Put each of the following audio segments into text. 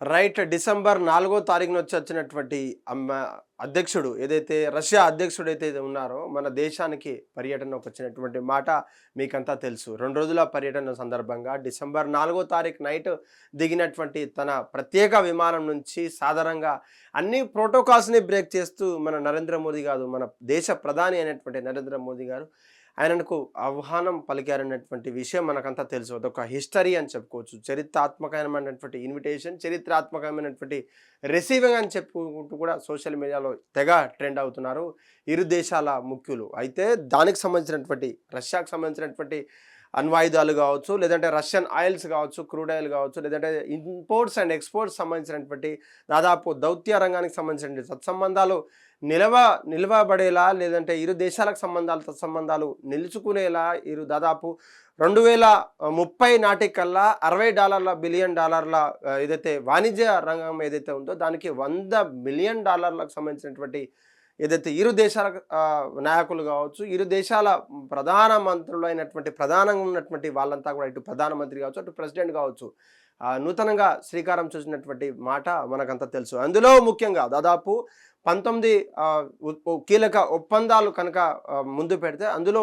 Right December నాలుగో తారీఖున వచ్చి వచ్చినటువంటి అమ్మ అధ్యక్షుడు ఏదైతే రష్యా అధ్యక్షుడు అయితే ఉన్నారో మన దేశానికి పర్యటనకు వచ్చినటువంటి మాట మీకంతా తెలుసు. రెండు రోజుల పర్యటన సందర్భంగా డిసెంబర్ నాలుగో తారీఖు నైట్ దిగినటువంటి తన ప్రత్యేక విమానం నుంచి సాధారణంగా అన్ని ప్రోటోకాల్స్ని బ్రేక్ చేస్తూ మన నరేంద్ర మోదీ గారు మన దేశ ప్రధాని అయినటువంటి నరేంద్ర మోదీ గారు ఆయనకు ఆహ్వానం పలికారన్నటువంటి విషయం మనకంతా తెలుసు. అదొక హిస్టరీ అని చెప్పుకోవచ్చు. చరిత్రాత్మకమైనటువంటి ఇన్విటేషన్ చరిత్రాత్మకమైనటువంటి రిసీవింగ్ అని చెప్పుకుంటూ కూడా సోషల్ మీడియాలో తెగ ట్రెండ్ అవుతున్నారు. ఇరు దేశాల ముఖ్యులు. అయితే దానికి సంబంధించినటువంటి రష్యాకు సంబంధించినటువంటి అణ్వాయుధాలు కావచ్చు లేదంటే రష్యన్ ఆయిల్స్ కావచ్చు క్రూడ్ ఆయిల్ కావచ్చు లేదంటే ఇంపోర్ట్స్ అండ్ ఎక్స్పోర్ట్స్ సంబంధించినటువంటి దాదాపు దౌత్య రంగానికి సంబంధించినటువంటి సత్సంబంధాలు నిలవ నిలవబడేలా లేదంటే ఇరు దేశాలకు సంబంధాలు సంబంధాలు నిలుచుకునేలా ఇరు దాదాపు రెండు వేల ముప్పై నాటికల్లా అరవై డాలర్ల బిలియన్ డాలర్ల ఏదైతే వాణిజ్య రంగం ఏదైతే ఉందో దానికి వంద మిలియన్ డాలర్లకు సంబంధించినటువంటి ఏదైతే ఇరు దేశాల నాయకులు కావచ్చు ఇరు దేశాల ప్రధానమంత్రులు అయినటువంటి ప్రధానంగా ఉన్నటువంటి వాళ్ళంతా కూడా ఇటు ప్రధానమంత్రి కావచ్చు అటు ప్రెసిడెంట్ కావచ్చు నూతనంగా శ్రీకారం చూసినటువంటి మాట మనకంతా తెలుసు. అందులో ముఖ్యంగా దాదాపు పంతొమ్మిది కీలక ఒప్పందాలు కనుక ముందు పెడితే అందులో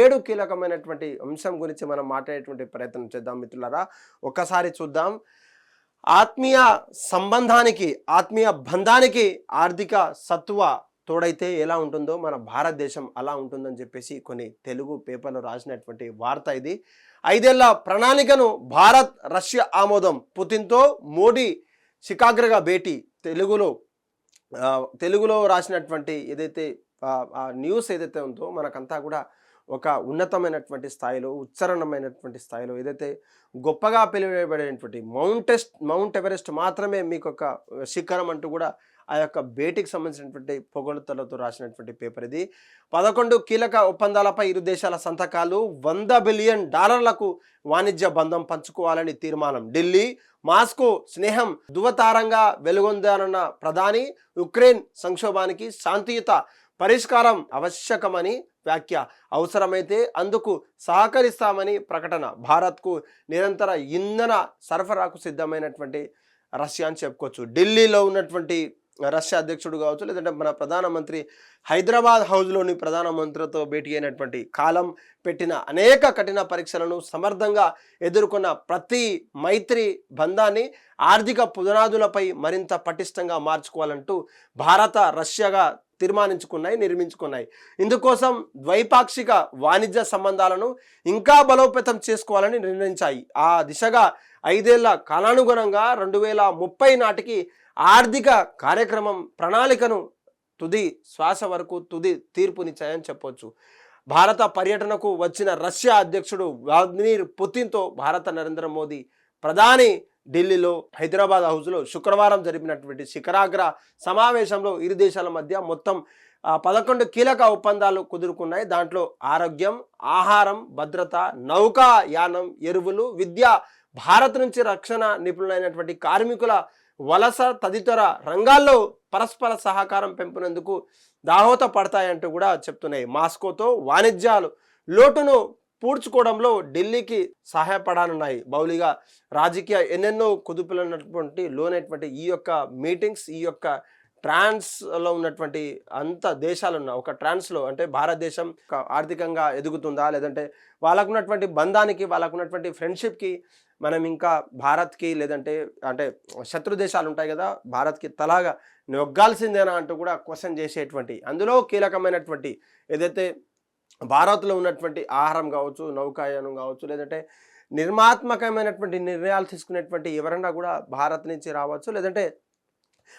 ఏడు కీలకమైనటువంటి అంశం గురించి మనం మాట్లాడేటువంటి ప్రయత్నం చేద్దాం మిత్రులారా. ఒక్కసారి చూద్దాం. ఆత్మీయ సంబంధానికి ఆత్మీయ బంధానికి ఆర్థిక సత్వ తోడైతే ఎలా ఉంటుందో మన భారతదేశం అలా ఉంటుందని చెప్పేసి కొన్ని తెలుగు పేపర్లో రాసినటువంటి వార్త ఇది. ఐదేళ్ళ ప్రణాళికను భారత్ రష్యా ఆమోదం పుతిన్తో మోడీ శికాగ్రగా భేటీ తెలుగులో తెలుగులో రాసినటువంటి ఏదైతే ఆ, న్యూస్ ఏదైతే ఉందో మనకంతా కూడా ఒక ఉన్నతమైనటువంటి స్థాయిలో ఉచ్చరణమైనటువంటి స్థాయిలో ఏదైతే గొప్పగా పిలువబడేటువంటి మౌంటెస్ట్ మౌంట్ ఎవరెస్ట్ మాత్రమే మీకు ఒక శిఖరం అంటూ కూడా ఆ యొక్క భేటీకి సంబంధించినటువంటి పొగడుతలతో రాసినటువంటి పేపర్ ఇది. పదకొండు కీలక ఒప్పందాలపై ఇరు దేశాల సంతకాలు వంద బిలియన్ డాలర్లకు వాణిజ్య బంధం పంచుకోవాలని తీర్మానం. ఢిల్లీ మాస్కో స్నేహం ధృవతారంగా వెలుగొందానన్న ప్రధాని ఉక్రెయిన్ సంక్షోభానికి శాంతియుత పరిష్కారం ఆవశ్యకమని వ్యాఖ్య అవసరమైతే అందుకు సహకరిస్తామని ప్రకటన. భారత్కు నిరంతర ఇంధన సరఫరాకు సిద్ధమైనటువంటి రష్యా అని చెప్పుకోవచ్చు. ఢిల్లీలో ఉన్నటువంటి రష్యా అధ్యక్షుడు కావచ్చు లేదంటే మన ప్రధానమంత్రి హైదరాబాద్ హౌస్లోని ప్రధానమంత్రితో భేటీ అయినటువంటి కాలం పెట్టిన అనేక కఠిన పరీక్షలను సమర్థంగా ఎదుర్కొన్న ప్రతి మైత్రి బంధాన్ని ఆర్థిక పునాదులపై మరింత పటిష్టంగా మార్చుకోవాలంటూ భారత రష్యాగా తీర్మానించుకున్నాయి నిర్మించుకున్నాయి. ఇందుకోసం ద్వైపాక్షిక వాణిజ్య సంబంధాలను ఇంకా బలోపేతం చేసుకోవాలని నిర్ణయించాయి. ఆ దిశగా ఐదేళ్ళ కాలానుగుణంగా రెండు వేల ముప్పై నాటికి ఆర్థిక కార్యక్రమం ప్రణాళికను తుది శ్వాస వరకు తుది తీర్పునిచ్చాయని చెప్పొచ్చు. భారత పర్యటనకు వచ్చిన రష్యా అధ్యక్షుడు వ్లాదిమిర్ పుతిన్తో భారత నరేంద్ర మోదీ ప్రధాని ఢిల్లీలో హైదరాబాద్ హౌస్లో శుక్రవారం జరిపినటువంటి శిఖరాగ్ర సమావేశంలో ఇరు దేశాల మధ్య మొత్తం పదకొండు కీలక ఒప్పందాలు కుదురుకున్నాయి. దాంట్లో ఆరోగ్యం ఆహారం భద్రత నౌకాయానం ఎరువులు విద్య భారత్ నుంచి రక్షణ నిపుణులైనటువంటి కార్మికుల వలస తదితర రంగాల్లో పరస్పర సహకారం పెంపునందుకు దాహోత పడతాయంటూ కూడా చెప్తున్నాయి. మాస్కోతో వాణిజ్యాలు లోటును పూడ్చుకోవడంలో ఢిల్లీకి సహాయపడనున్నాయి. బౌలిగా రాజకీయ ఎన్నెన్నో కుదుపులైనటువంటి లోనైనటువంటి ఈ యొక్క మీటింగ్స్ ఈ యొక్క ట్రాన్స్లో ఉన్నటువంటి అంత దేశాలు ఉన్న ఒక ట్రాన్స్లో అంటే భారతదేశం ఆర్థికంగా ఎదుగుతుందా? లేదంటే వాళ్ళకున్నటువంటి బంధానికి వాళ్ళకున్నటువంటి ఫ్రెండ్షిప్కి మనం ఇంకా భారత్కి లేదంటే అంటే శత్రు దేశాలు ఉంటాయి కదా భారత్కి తలాగా నొగ్గాల్సిందేనా అంటూ కూడా క్వశ్చన్ చేసేటువంటి అందులో కీలకమైనటువంటి ఏదైతే భారత్లో ఉన్నటువంటి ఆహారం కావచ్చు నౌకాయానం కావచ్చు లేదంటే నిర్మాత్మకమైనటువంటి నిర్ణయాలు తీసుకునేటువంటి ఎవరన్నా కూడా భారత్ నుంచి రావచ్చు లేదంటే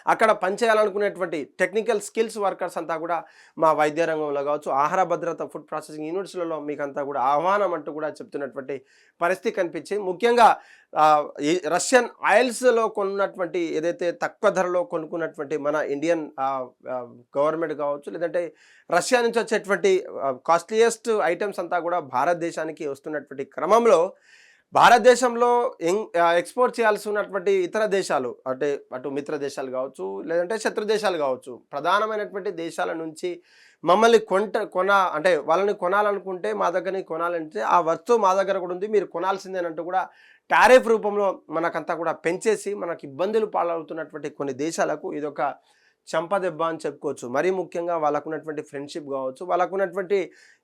అక్కడ పనిచేయాలనుకునేటువంటి టెక్నికల్ స్కిల్స్ వర్కర్స్ అంతా కూడా మా వైద్య రంగంలో కావచ్చు ఆహార భద్రత ఫుడ్ ప్రాసెసింగ్ యూనిట్స్లలో మీకు అంతా కూడా ఆహ్వానం అంటూ కూడా చెప్తున్నటువంటి పరిస్థితి కనిపించింది. ముఖ్యంగా ఈ రష్యన్ ఆయిల్స్లో కొన్నటువంటి ఏదైతే తక్కువ ధరలో కొనుక్కున్నటువంటి మన ఇండియన్ గవర్నమెంట్ కావచ్చు లేదంటే రష్యా నుంచి వచ్చేటువంటి కాస్ట్లీయెస్ట్ ఐటమ్స్ అంతా కూడా భారతదేశానికి వస్తున్నటువంటి క్రమంలో భారతదేశంలో ఎక్స్పోర్ట్ చేయాల్సి ఉన్నటువంటి ఇతర దేశాలు అంటే అటు మిత్ర దేశాలు కావచ్చు లేదంటే శత్రు దేశాలు కావచ్చు ప్రధానమైనటువంటి దేశాల నుంచి మమ్మల్ని కొంట కొన అంటే వాళ్ళని కొనాలనుకుంటే మా దగ్గరని కొనాలంటే ఆ వస్తువు మా దగ్గర కూడా ఉంది మీరు కొనాల్సిందేనంటూ కూడా టారిఫ్ రూపంలో మనకంతా కూడా పెంచేసి మనకి ఇబ్బందులు పాలవుతున్నటువంటి కొన్ని దేశాలకు ఇదొక చంపదెబ్బ అని చెప్పుకోవచ్చు. మరీ ముఖ్యంగా వాళ్ళకున్నటువంటి ఫ్రెండ్షిప్ కావచ్చు వాళ్ళకున్నటువంటి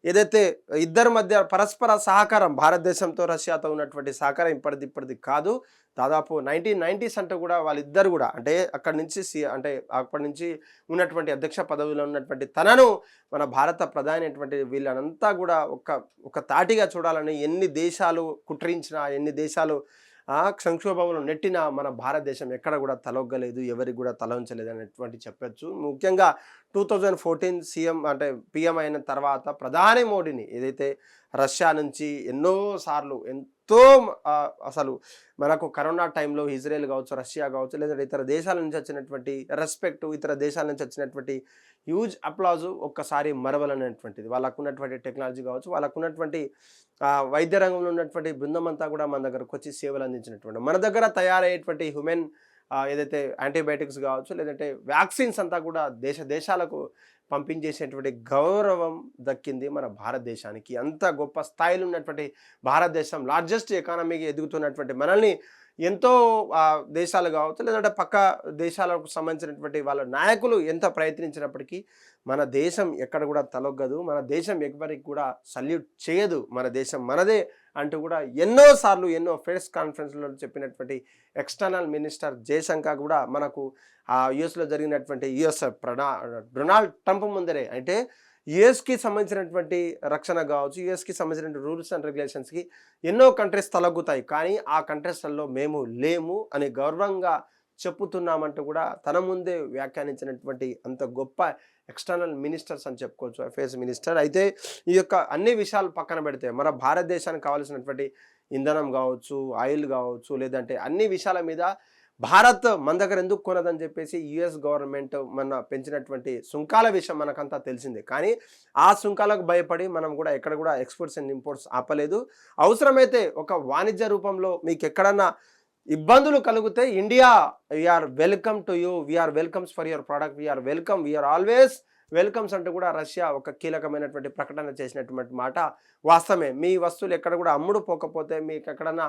ఏదైతే ఇద్దరి మధ్య పరస్పర సహకారం భారతదేశంతో రష్యాతో ఉన్నటువంటి సహకారం ఇప్పటిది ఇప్పటిది కాదు. దాదాపు నైన్టీన్ నైంటీస్ అంటే కూడా వాళ్ళిద్దరు కూడా అంటే అక్కడి నుంచి సి అంటే అక్కడి నుంచి ఉన్నటువంటి అధ్యక్ష పదవిలో ఉన్నటువంటి తనను మన భారత ప్రధాని వీళ్ళనంతా కూడా ఒక ఒక తాటిగా చూడాలని ఎన్ని దేశాలు కుట్రించినా ఎన్ని దేశాలు ఆ సంక్షోభంలో నెట్టిన మన భారతదేశం ఎక్కడ కూడా తలొగ్గలేదు ఎవరికి కూడా తలవంచలేదు అనేటువంటి చెప్పొచ్చు. ముఖ్యంగా టూ థౌజండ్ ఫోర్టీన్ సీఎం అంటే పిఎం అయిన తర్వాత ప్రధాని మోడీని ఏదైతే రష్యా నుంచి ఎన్నోసార్లు ఎంత ఎంతో అసలు మనకు కరోనా టైంలో ఇజ్రాయెల్ కావచ్చు రష్యా కావచ్చు లేదంటే ఇతర దేశాల నుంచి వచ్చినటువంటి రెస్పెక్ట్ ఇతర దేశాల నుంచి వచ్చినటువంటి హ్యూజ్ అప్లాజు ఒక్కసారి మరవలనేటువంటిది. వాళ్ళకు ఉన్నటువంటి టెక్నాలజీ కావచ్చు వాళ్ళకు ఉన్నటువంటి వైద్య రంగంలో ఉన్నటువంటి బృందం అంతా కూడా మన దగ్గరకు వచ్చి సేవలు అందించినటువంటి మన దగ్గర తయారయ్యేటువంటి హ్యూమెన్ ఏదైతే యాంటీబయాటిక్స్ కావచ్చు లేదంటే వ్యాక్సిన్స్ అంతా కూడా దేశ దేశాలకు పంపించేసేటువంటి గౌరవం దక్కింది మన భారతదేశానికి. అంత గొప్ప స్థాయిలో ఉన్నటువంటి భారతదేశం లార్జెస్ట్ ఎకానమీకి ఎదుగుతున్నటువంటి మనల్ని ఎంతో దేశాలు కావచ్చు లేదంటే పక్క దేశాలకు సంబంధించినటువంటి వాళ్ళ నాయకులు ఎంత ప్రయత్నించినప్పటికీ మన దేశం ఎక్కడ కూడా తలొగ్గదు మన దేశం ఎవరికి కూడా సల్యూట్ చేయదు మన దేశం మనదే అంటూ కూడా ఎన్నో సార్లు ఎన్నో ప్రెస్ కాన్ఫరెన్స్లో చెప్పినటువంటి ఎక్స్టర్నల్ మినిస్టర్ జయశంకర్ కూడా మనకు ఆ యుఎస్లో జరిగినటువంటి యుఎస్ ప్రణా డొనాల్డ్ ట్రంప్ ముందరే. అంటే యుఎస్కి సంబంధించినటువంటి రక్షణ కావచ్చు యుఎస్కి సంబంధించిన రూల్స్ అండ్ రెగ్యులేషన్స్కి ఎన్నో కంట్రీస్ తలగ్గుతాయి. కానీ ఆ కంట్రీస్లలో మేము లేము అని గౌరవంగా చెప్పుతున్నామంటూ కూడా తన ముందే వ్యాఖ్యానించినటువంటి అంత గొప్ప ఎక్స్టర్నల్ మినిస్టర్స్ అని చెప్పుకోవచ్చు అఫేర్స్ మినిస్టర్ అయితే ఈ యొక్క అన్ని విషయాలు పక్కన పెడితే మన భారతదేశానికి కావాల్సినటువంటి ఇంధనం కావచ్చు ఆయిల్ కావచ్చు లేదంటే అన్ని విషయాల మీద భారత్ మన దగ్గర ఎందుకు కొనదని చెప్పేసి యుఎస్ గవర్నమెంట్ మన పెంచినటువంటి సుంకాల విషయం మనకంతా తెలిసిందే. కానీ ఆ సుంకాలకు భయపడి మనం కూడా ఎక్కడ కూడా ఎక్స్పోర్ట్స్ అండ్ ఇంపోర్ట్స్ ఆపలేదు. అవసరమైతే ఒక వాణిజ్య రూపంలో మీకు ఎక్కడన్నా ఇబ్బందులు కలిగితే India we are welcome to you we are welcomes for your product we are welcome we are always welcomes అంటూ కూడా రష్యా ఒక కీలకమైనటువంటి ప్రకటన చేసినటువంటి మాట. వాస్తవమే మీ వస్తువులు ఎక్కడ కూడా అమ్ముడు పోకపోతే మీకు ఎక్కడన్నా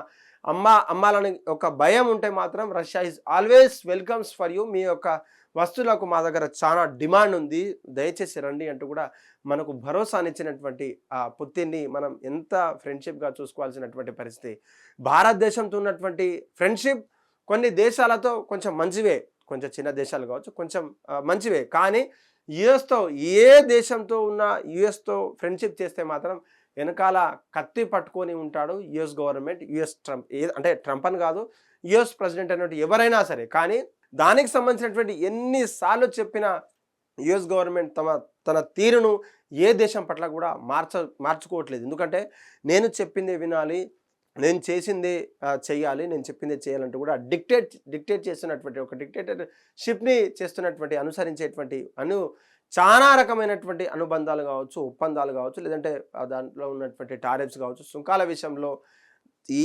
అమ్మ అమ్మాలని ఒక భయం ఉంటే మాత్రం Russia is always welcomes for you మీ యొక్క వస్తువులకు మా దగ్గర చాలా డిమాండ్ ఉంది. దయచేసి రండి అంటూ కూడా మనకు భరోసానిచ్చినటువంటి ఆ పుత్తిని మనం ఎంత ఫ్రెండ్షిప్గా చూసుకోవాల్సినటువంటి పరిస్థితి. భారతదేశంతో ఉన్నటువంటి ఫ్రెండ్షిప్ కొన్ని దేశాలతో కొంచెం మంచివే. కొంచెం చిన్న దేశాలు కావచ్చు కొంచెం మంచివే. కానీ యుఎస్తో ఏ దేశంతో ఉన్న యుఎస్తో ఫ్రెండ్షిప్ చేస్తే మాత్రం వెనకాల కత్తి పట్టుకొని ఉంటాడు యుఎస్ గవర్నమెంట్ యుఎస్ ట్రంప్. ఏ అంటే ట్రంప్ అని కాదు యుఎస్ ప్రెసిడెంట్ అనేటువంటి ఎవరైనా సరే. కానీ దానికి సంబంధించినటువంటి ఎన్నిసార్లు చెప్పిన యుఎస్ గవర్నమెంట్ తమ తన తీరును ఏ దేశం పట్ల కూడా మార్చ మార్చుకోవట్లేదు. ఎందుకంటే నేను చెప్పింది వినాలి నేను చేసింది చేయాలి నేను చెప్పింది చేయాలంటూ కూడా డిక్టేట్ డిక్టేట్ చేస్తున్నటువంటి ఒక డిక్టేటర్షిప్ని చేస్తున్నటువంటి అనుసరించేటువంటి అను చాలా రకమైనటువంటి అనుబంధాలు కావచ్చు ఒప్పందాలు కావచ్చు లేదంటే దాంట్లో ఉన్నటువంటి టారెఫ్స్ కావచ్చు సుంకాల విషయంలో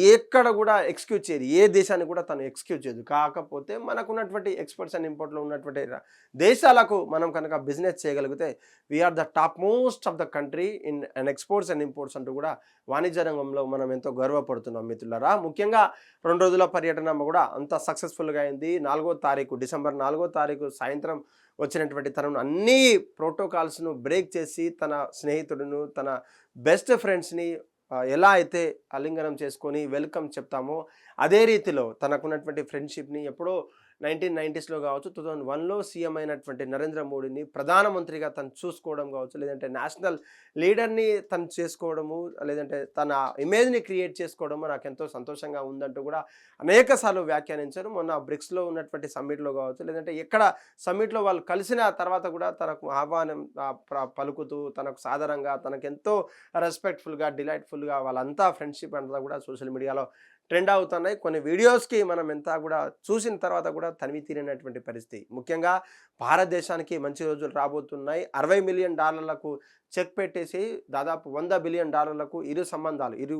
ఎక్కడ కూడా ఎక్స్క్యూజ్ చేయదు ఏ దేశాన్ని కూడా తను ఎక్స్క్యూజ్ చేయదు. కాకపోతే మనకున్నటువంటి ఎక్స్పోర్ట్స్ అండ్ ఇంపోర్ట్లో ఉన్నటువంటి దేశాలకు మనం కనుక బిజినెస్ చేయగలిగితే we are the top most of the country in and exports and imports అంటూ కూడా వాణిజ్య రంగంలో మనం ఎంతో గర్వపడుతున్నాం మిత్రులరా. ముఖ్యంగా రెండు రోజుల పర్యటన కూడా అంత సక్సెస్ఫుల్గా అయింది. నాలుగో తారీఖు డిసెంబర్ నాలుగో తారీఖు సాయంత్రం వచ్చినటువంటి తనను అన్ని ప్రోటోకాల్స్ను బ్రేక్ చేసి తన స్నేహితుడును తన బెస్ట్ ఫ్రెండ్స్ని ఎలా అయితే ఆలింగనం చేసుకొని వెల్కమ్ చెప్తామో అదే రీతిలో తనకున్నటువంటి ఫ్రెండ్షిప్ని ఎప్పుడో నైన్టీన్ నైంటీస్లో కావచ్చు టూ థౌజండ్ వన్లో సీఎం అయినటువంటి నరేంద్ర మోడీని ప్రధానమంత్రిగా తను చూసుకోవడం కావచ్చు లేదంటే నేషనల్ లీడర్ని తను చేసుకోవడము లేదంటే తన ఇమేజ్ని క్రియేట్ చేసుకోవడము నాకు ఎంతో సంతోషంగా ఉందంటూ కూడా అనేక సార్లు వ్యాఖ్యానించారు. మొన్న బ్రిక్స్లో ఉన్నటువంటి సమ్మిట్లో కావచ్చు లేదంటే ఎక్కడ సమ్మిట్లో వాళ్ళు కలిసిన తర్వాత కూడా తనకు ఆహ్వానం పలుకుతూ తనకు సాధారణంగా తనకు ఎంతో రెస్పెక్ట్ఫుల్గా డిలైట్ఫుల్గా వాళ్ళంతా ఫ్రెండ్షిప్ అంతా కూడా సోషల్ మీడియాలో ట్రెండ్ అవుతున్నాయి. కొన్ని వీడియోస్కి మనం ఎంత కూడా చూసిన తర్వాత కూడా తనివి తీరినటువంటి పరిస్థితి. ముఖ్యంగా భారతదేశానికి మంచి రోజులు రాబోతున్నాయి. అరవై మిలియన్ డాలర్లకు చెక్ పెట్టేసి దాదాపు వంద బిలియన్ డాలర్లకు ఇరు సంబంధాలు ఇరు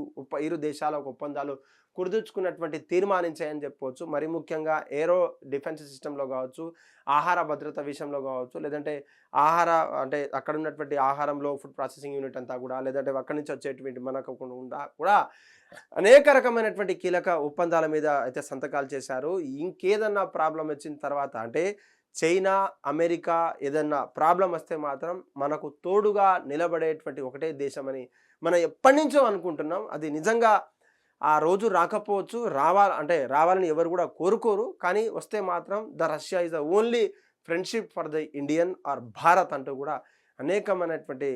ఇరు దేశాల ఒప్పందాలు కుదుర్చుకున్నటువంటి తీర్మానించాయని చెప్పవచ్చు. మరి ముఖ్యంగా ఏరో డిఫెన్స్ సిస్టంలో కావచ్చు ఆహార భద్రత విషయంలో కావచ్చు లేదంటే ఆహార అంటే అక్కడ ఉన్నటువంటి ఆహారంలో ఫుడ్ ప్రాసెసింగ్ యూనిట్ అంతా కూడా లేదంటే అక్కడి నుంచి వచ్చేటువంటి మనకు కూడా కూడా అనేక రకమైనటువంటి కీలక ఒప్పందాల మీద అయితే సంతకాలు చేశారు. ఇంకేదన్నా ప్రాబ్లం వచ్చిన తర్వాత అంటే చైనా అమెరికా ఏదన్నా ప్రాబ్లం వస్తే మాత్రం మనకు తోడుగా నిలబడేటువంటి ఒకటే దేశం అని మనం ఎప్పటి నుంచో అనుకుంటున్నాం. అది నిజంగా ఆ రోజు రాకపోవచ్చు రావాలి అంటే రావాలని ఎవరు కూడా కోరుకోరు. కానీ వస్తే మాత్రం the Russia is the only friendship for the Indian or Bharat అంటూ కూడా అనేకమైనటువంటి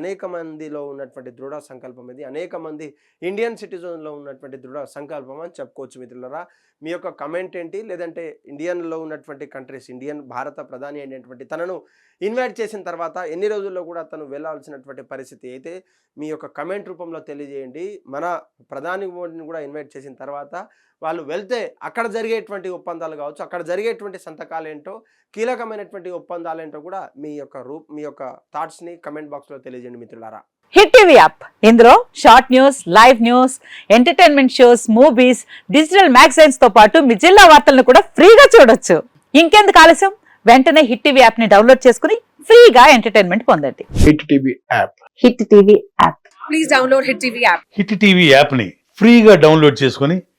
అనేక మందిలో ఉన్నటువంటి దృఢ సంకల్పం ఇది. అనేక మంది ఇండియన్ సిటిజన్లో ఉన్నటువంటి దృఢ సంకల్పం అని చెప్పుకోవచ్చు మిత్రులరా. మీ యొక్క కమెంట్ ఏంటి? లేదంటే ఇండియన్లో ఉన్నటువంటి కంట్రీస్ ఇండియన్ భారత ప్రధాని అయినటువంటి తనను ఇన్వైట్ చేసిన తర్వాత ఎన్ని రోజుల్లో కూడా తను వెళ్ళాల్సినటువంటి పరిస్థితి అయితే మీ యొక్క కమెంట్ రూపంలో తెలియజేయండి. మన ప్రధాని మోడీని కూడా ఇన్వైట్ చేసిన తర్వాత వాళ్ళు వెళ్తే అక్కడ జరిగేటువంటి ఒప్పందాలు కావచ్చు అక్కడ జరిగేటువంటి సంతకాలు ఏంటో కీలకమైనటువంటి ఒప్పందాలు ఏంటో కూడా మీ యొక్క రూప్ మీ యొక్క థాట్స్ని కమెంట్ బాక్స్లో తెలియజేయండి మిత్రులారా. Hit TV app. ఇందులో short news live news entertainment shows movies digital మ్యాగజైన్స్తో పాటు మీ జిల్లా వార్తలను కూడా ఫ్రీగా చూడొచ్చు. ఇంకెందుకు ఆలస్యం? వెంటనే హిట్ టీవీ యాప్ని డౌన్లోడ్ చేసుకుని ఫ్రీగా ఎంటర్టైన్మెంట్ పొందండి. Hit TV app. Hit TV app. Please download Hit TV app. Hit TV యాప్ని ఫ్రీగా డౌన్లోడ్ చేసుకొని